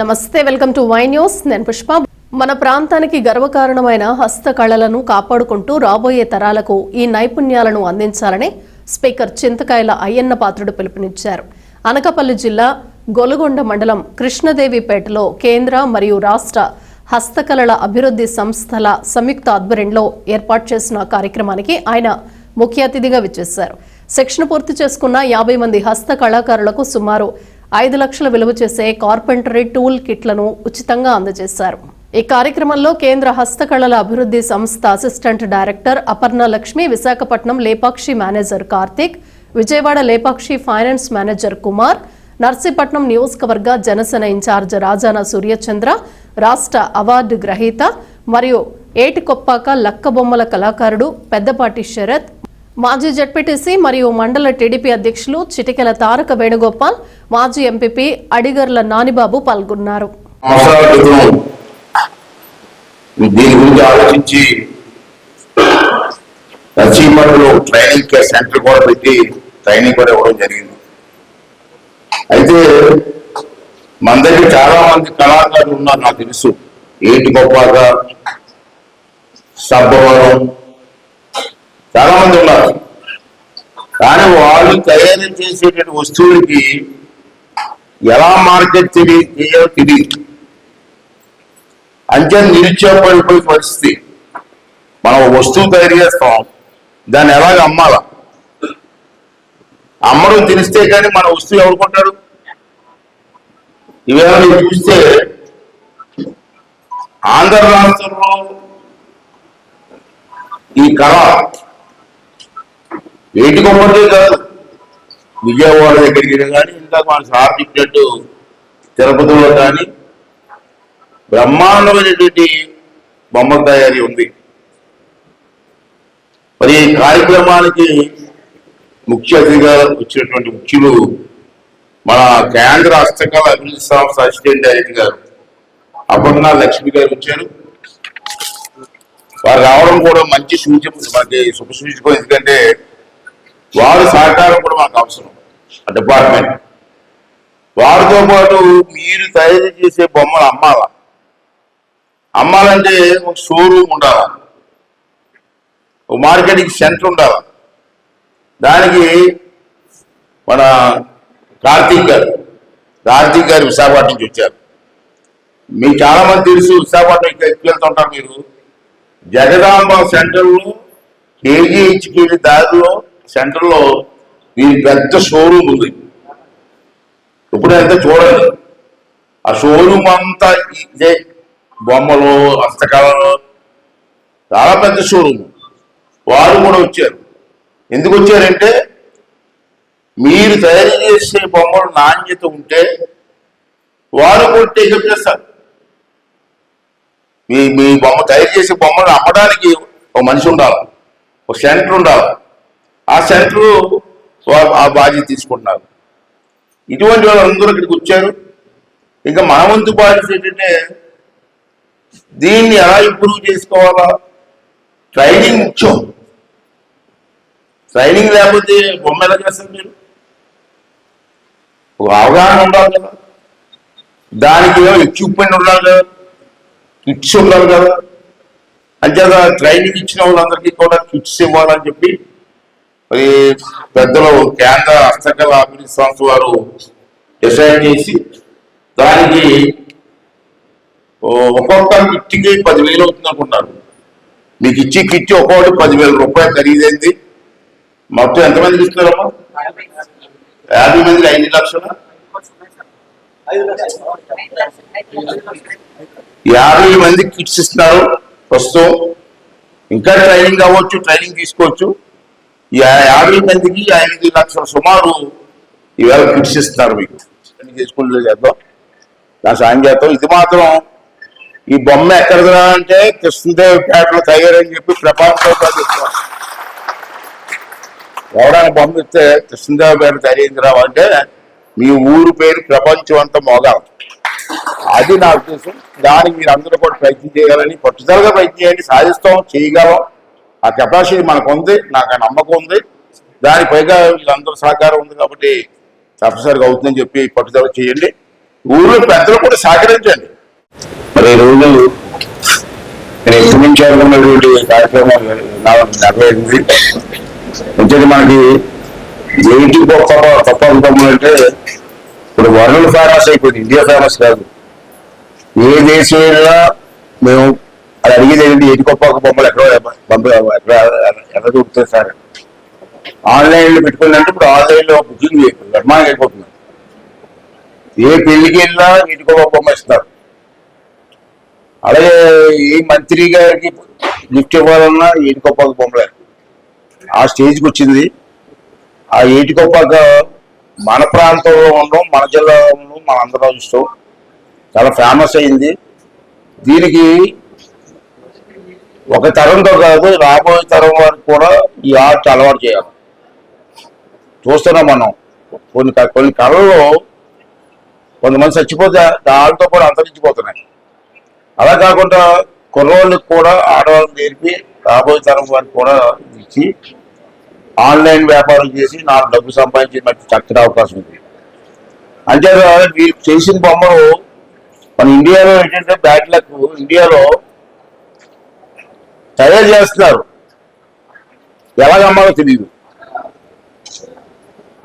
నమస్తే welcome to Y news. నేను పుష్ప. మన ప్రాంతానికి గర్వకారణమైన హస్తకళలను కాపాడుకుంటూ రాబోయే తరాలకు ఈ నైపుణ్యాలను అందించాలని స్పీకర్ చింతకాయల అయ్యన్న పాత్రుడు పిలుపునిచ్చారు. అనకపల్లి జిల్లా గొలుగొండ మండలం కృష్ణదేవిపేటలో కేంద్ర మరియు రాష్ట్ర హస్తకళల అభివృద్ధి సంస్థల సంయుక్త ఆధ్వర్యంలో ఏర్పాటు చేసిన కార్యక్రమానికి ఆయన ముఖ్య అతిథిగా విచ్చేశారు. శిక్షణ పూర్తి చేసుకున్న యాభై మంది హస్త కళాకారులకు సుమారు ఐదు లక్షల విలువ చేసే కార్పెంటరీ టూల్ కిట్లను ఉచితంగా అందజేశారు. ఈ కార్యక్రమంలో కేంద్ర హస్తకళల అభివృద్ధి సంస్థ assistant director Aparna Lakshmi Visakhapatnam Lepakshi manager Karthik Vijayawada Lepakshi finance manager Kumar Narsipatnam నియోజకవర్గ జనసేన ఇన్ఛార్జ్ రాజాన సూర్యచంద్ర రాష్ట్ర అవార్డు గ్రహీత మరియు ఏటికొప్పాక లక్కబొమ్మల కళాకారుడు పెద్దపాటి శరత్ మాజీ జడ్పీటీసీ మరియు మండల టీడీపీ అధ్యక్షులు చిటికెల తారక వేణుగోపాల్ మాజీ ఎంపీపీ అడిగర్ల నానిబాబు పాల్గొన్నారు. దీని గురించి ఆలోచించి ట్రైనింగ్ సెంటర్ కూడా పెట్టి ట్రైనింగ్ కూడా ఇవ్వడం జరిగింది. అయితే మన దగ్గర చాలా మంది కళాకారులు ఉన్నారు నాకు తెలుసు. ఏంటి గొప్పగా సబ్బవరం చాలా మంది ఉన్నారు. కానీ వాళ్ళు తయారు చేసేటువంటి వస్తువులకి ఎలా మార్కెట్ తెలియ చేయాలో తెలియదు అంతే నిరుత్సాహపడిపోయే పరిస్థితి. మనం వస్తువు తయారు చేస్తాం. దాన్ని ఎలాగ అమ్మాలా? అమ్మడం తెలిస్తే కానీ మన వస్తువు ఎవరు కొంటాడు ఇవేళ మీరు చూస్తే ఆంధ్ర రాష్ట్రంలో ఈ కళ వేటి కొమ్మటే కాదు. విజయవాడ దగ్గరికి వెళ్ళి కానీ ఇంకా మన సార్ చెప్పినట్టు తిరుపతిలో కానీ బ్రహ్మాండమైనటువంటి బొమ్మ తయారీ ఉంది. మరి ఈ కార్యక్రమానికి ముఖ్య అతిథిగా వచ్చినటువంటి ముఖ్యులు మన కేంద్ర హస్తకళ అభివృద్ధి సంస్థ అసిస్టెంట్ డైరెక్టర్ గారు అపర్ణ లక్ష్మి గారు వచ్చారు. వారు రావడం కూడా మంచి సూచన మనకి శుభ సూచకం ఎందుకంటే వారి సహకారం కూడా మనకు అవసరం. ఆ డిపార్ట్మెంట్ వారితో పాటు మీరు తయారు చేసే బొమ్మలు అమ్మాలా? అమ్మాలంటే ఒక షోరూమ్ ఉండాలా? ఒక మార్కెటింగ్ సెంటర్ ఉండాలా? దానికి మన కార్తీక్ గారు కార్తీక్ గారు విశాఖపట్నం నుంచి వచ్చారు. మీకు చాలామంది తెలుసు విశాఖపట్నం ఇక్కడ ఎక్కువ వెళ్తుంటారు మీరు? జగదాంబ సెంటర్లో కేజీ దారిలో సెంటర్లో మీ పెద్ద షోరూమ్ ఉంది. ఇప్పుడు ఎంత చూడండి ఆ షోరూమ్ అంతా ఇదే బొమ్మలు హస్తకళలు. చాలా పెద్ద షోరూమ్. వారు కూడా వచ్చారు. ఎందుకు వచ్చారంటే మీరు తయారు చేసే బొమ్మలు నాణ్యత ఉంటే వారు కూడా టేకప్ చేస్తారు. మీ మీ బొమ్మ తయారు చేసే బొమ్మలు అమ్మడానికి ఒక మనిషి ఉండాలి ఒక సెంటర్ ఉండాలి. ఆ సెంటర్ ఆ బాధ్యత తీసుకుంటున్నారు. ఇటువంటి వాళ్ళందరూ ఇక్కడికి వచ్చారు. ఇంకా మన వంతు బాధ్యత ఏంటంటే దీన్ని ఎలా ఇంప్రూవ్ చేసుకోవాలా? ట్రైనింగ్ ముఖ్యం. ట్రైనింగ్ లేకపోతే బొమ్మ ఎలా చేస్తారు మీరు? ఒక అవగాహన ఉండాలి కదా. దానికి ఏమో ఎక్విప్మెంట్ ఉండాలి కదా. కిట్స్ ఉండాలి కదా. అంచేత ట్రైనింగ్ ఇచ్చిన వాళ్ళందరికీ కూడా కిట్స్ ఇవ్వాలని చెప్పి మరి పెద్దలు కేంద్ర హస్తకళ అభివృద్ధి సంస్థ వారు డిసైడ్ చేసి దానికి ఒక్కొక్క కిట్టికి పదివేలు అవుతుంది అనుకుంటారు. మీకు ఇచ్చి కిట్టి ఒక్కొక్కటి పదివేల రూపాయలు ఖరీదైంది. మొత్తం ఎంతమందికి ఇస్తున్నారమ్మా? యాభై మందికి ఐదు లక్షలు? యాభై మంది కిట్స్ ఇస్తున్నారు. ప్రస్తుతం ఇంకా ట్రైనింగ్ అవ్వచ్చు ట్రైనింగ్ తీసుకోవచ్చు. ఈ యాభై మందికి ఐదు లక్షల సుమారు ఈవేళ కిట్స్ ఇస్తున్నారు మీకు. చేసుకుంటే చేద్దాం. నా సాయం చేద్దాం ఇది మాత్రం ఈ బొమ్మ ఎక్కడ అంటే కృష్ణదేవి పేటలో తయారని చెప్పి ప్రపంచంతో చెప్తాను ఎవడానికి బొమ్మ ఇస్తే కృష్ణదేవి పేట తయారైంది రావంటే మీ ఊరు పేరు ప్రపంచం అంతా మోగాలి అది నా ఉద్దేశం. దానికి మీరు అందరూ కూడా ప్రయత్నం చేయాలని పట్టుదలగా ప్రయత్నం చేయండి. సాధిస్తాం చేయగలం. ఆ కెపాసిటీ మనకు ఉంది నాకు ఆ నమ్మకం ఉంది. దాని పైగా వీళ్ళందరూ సహకారం ఉంది కాబట్టి తప్పనిసరిగా అవుతుందని చెప్పి పట్టుదల చేయండి. ఊళ్ళో పెద్దలు కూడా సహకరించండి. మరి రోజులు నేను ఎప్పటి కార్యక్రమం నెరవేరింది మనకి ఏంటి గొప్ప గొప్ప అంటే ఇప్పుడు వరల్డ్ ఫేమస్ అయిపోయింది ఇండియా ఫేమస్ కాదు. ఏ దేశం వెళ్ళినా మేము అది అడిగేది ఏంటి? ఏంటి గొప్ప బొమ్మలు ఎక్కడ ఎక్కడ ఎక్కడ సార్? ఆన్లైన్లో ఇప్పుడు ఆన్లైన్లో బుకింగ్ నిర్మాణం అయిపోతుంది. ఏ పెళ్ళికి వెళ్ళినా ఇంటికి బొమ్మ ఇస్తున్నారు అలాగే ఏ మంత్రి గారికి లిఫ్ట్ ఇవ్వాలన్నా ఏటికొప్పాక బొమ్మలే. ఆ స్టేజ్కి వచ్చింది. ఆ ఏటికొప్పాక మన ప్రాంతంలో ఉండడం మన జిల్లాలో ఉండడం మన అందరం ఇష్టం చాలా ఫేమస్ అయింది. దీనికి ఒక తరంతో కాదు రాబోయే తరం వారికి కూడా ఈ ఆర్ట్ అలవాటు చేయాలి. చూస్తున్నాం మనం. కొన్ని కొన్ని కళల్లో కొంతమంది చచ్చిపోతే దాంతో కూడా అంతరించిపోతున్నాయి. అలా కాకుండా కుర్రోళ్ళకి కూడా ఆడవాళ్ళని నేర్పి రాబోయే తరం వారికి కూడా ఇచ్చి ఆన్లైన్ వ్యాపారం చేసి నాలుగు డబ్బు సంపాదించి మనకి చక్కటి అవకాశం ఉంది. అంతేకాదు వీళ్ళు చేసిన బొమ్మలు మన ఇండియాలో ఏంటంటే బ్యాడ్ లక్ ఇండియాలో తయారు చేస్తున్నారు. ఎలాగమ్మాలో తెలియదు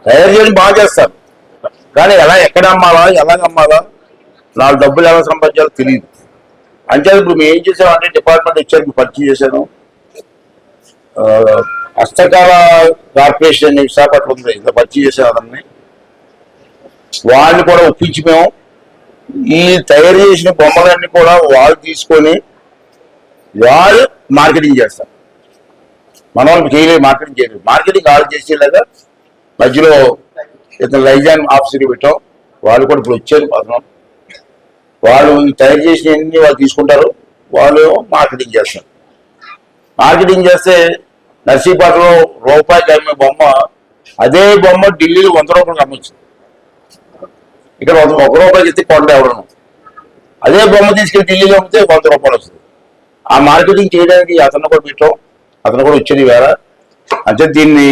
తయారు చేయడం బాగా చేస్తారు. కానీ ఎలా ఎక్కడ అమ్మాలా ఎలాగ అమ్మాలా నాలుగు డబ్బులు ఎలా సంపాదించాలో తెలియదు అంటే ఇప్పుడు మేము ఏం చేసామంటే డిపార్ట్మెంట్ ఇచ్చారు మీకు పరిచయం చేశాను. హస్తకళ కార్పొరేషన్ అనే విశాఖపట్నం ఉంది ఇంత పరిచయం చేశాను అతన్ని వాళ్ళని కూడా ఒప్పించి మేము ఈ తయారు చేసిన బొమ్మలన్నీ కూడా వాళ్ళు తీసుకొని వాళ్ళు మార్కెటింగ్ చేస్తారు. మన వాళ్ళు చేయలేదు మార్కెటింగ్ చేయలేదు. మార్కెటింగ్ వాళ్ళు చేసేలాగా మధ్యలో ఇతను లైజాన్ ఆఫీసర్ పెట్టాం. వాళ్ళు కూడా ఇప్పుడు వచ్చారు పదనం వాళ్ళు తయారు చేసిన అన్ని వాళ్ళు తీసుకుంటారు. వాళ్ళు మార్కెటింగ్ చేస్తారు. మార్కెటింగ్ చేస్తే నర్సీపట్నంలో రూపాయికి అమ్మే బొమ్మ అదే బొమ్మ ఢిల్లీలో వంద రూపాయలకు అమ్మొచ్చు. ఇక్కడ ఒక రూపాయలు ఎత్తి కొండ ఎవడను అదే బొమ్మ తీసుకెళ్ళి ఢిల్లీలో అమ్మితే వంద రూపాయలు వస్తుంది. ఆ మార్కెటింగ్ చేయడానికి అతను కూడా పెట్టాం అతను కూడా వచ్చేది వేళ అంటే దీన్ని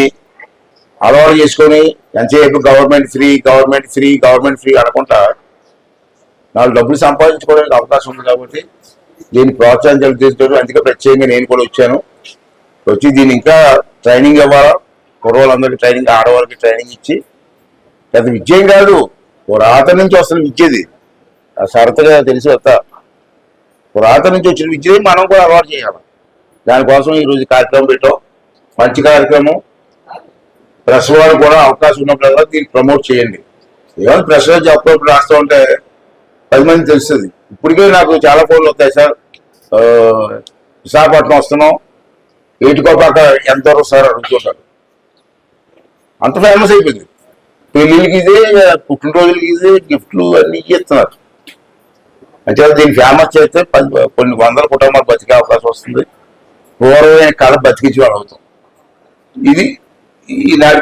అలవాటు చేసుకొని ఎంతసేపు government free government free government free అనకుండా నాకు డబ్బులు సంపాదించుకోవడానికి అవకాశం ఉంది కాబట్టి దీన్ని ప్రోత్సాహించాలి తీసుకుంటూ అందుకే ప్రత్యేకంగా నేను కూడా వచ్చాను. వచ్చి దీన్ని ఇంకా ట్రైనింగ్ ఇవ్వాలా? కుర్రోళ్ళందరికీ ట్రైనింగ్ ఆడవాళ్ళకి ట్రైనింగ్ ఇచ్చి. పెద్ద విజయం కాదు పురాతన నుంచి వస్తున్న విద్యది. ఆ సరతగా తెలిసి వస్తా. పురాతన నుంచి వచ్చిన విద్యని మనం కూడా అలవాటు చేయాలి. దానికోసం ఈరోజు కార్యక్రమం పెట్టాం. మంచి కార్యక్రమం. ప్రెస్ కూడా అవకాశం ఉన్నప్పుడల్లా దీన్ని ప్రమోట్ చేయండి. ఏమైనా ప్రెస్లో అప్పుడప్పుడు రాస్తూ ఉంటే పది మంది తెలుస్తుంది. ఇప్పటికే నాకు చాలా ఫోన్లు వస్తాయి సార్. విశాఖపట్నం వస్తున్నాం. ఏటికోపాక ఎంత వరకు సార్ అడుగుతుంటారు అంత ఫేమస్ అయిపోయింది. పెళ్ళిళ్ళకి ఇదే పుట్టినరోజులకి ఇదే గిఫ్ట్లు అన్నీ ఇస్తున్నారు అంటే దీన్ని ఫేమస్ చేస్తే పది కొన్ని వందల కుటుంబాలు బతికే అవకాశం వస్తుంది. పూర్వమైన కళ బతికించి వాళ్ళు అవుతాం ఇది ఈనాడు